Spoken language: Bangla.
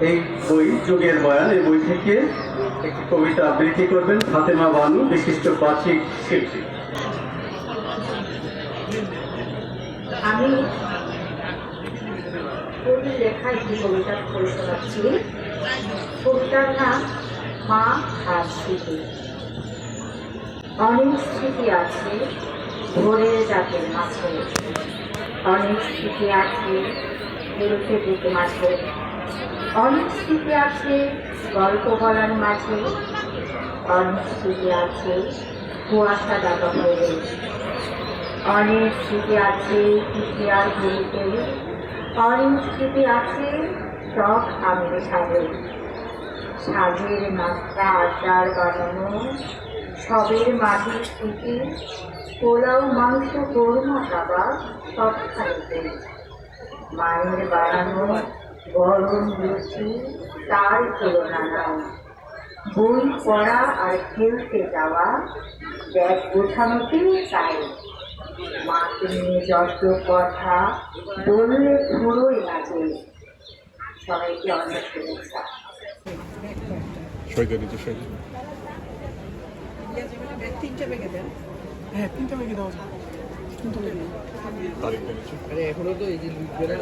এই বই, যুগের বয়ান, এই বই থেকে একটি কবিতা আবৃত্তি করবেন ফাতেমা বানু, বিশিষ্ট বাচিক শিল্পী। আমি কবি লেখা একটি কবিতা পড়ে শোনাচ্ছি। কবিতার নাম মা আর স্মৃতি। অনেক স্মৃতি আছে ভোরের জাতের মাঝে। অনেক স্মৃতি আছে খেলতে দিতে মাঝে। অনেক স্মৃতি আছে, গল্প বলার মাঝে অনেক স্মৃতি আছে, কুয়াশা ডাকা হয়ে অনেক স্মৃতি আছে, ইতিহাস বলিতে অনেক স্মৃতি আছে, সব আমের সাজে সাজের মাত্রা, আড্ডার বানানো, সবের মাঝে স্মৃতি, পোলাও, মাংস, কোরমা খাবার সব খাইতে মায়ের বানানো গরম লুচি তার তুলনা নাই বই পড়া আর খেলতে যাওয়া ব্যাগ গোছানোতেও তাই। মাকে নিয়ে যত কথা বললে পুরোই লাগে সবাইকে অনেক শুভেচ্ছা। সই করে দিতে সই করে। তিনটা বেগে দেন হ্যাঁ তিনটা বেগে। দেওয়া যাবে তারিখ এখনও তো এই যে লিখবে না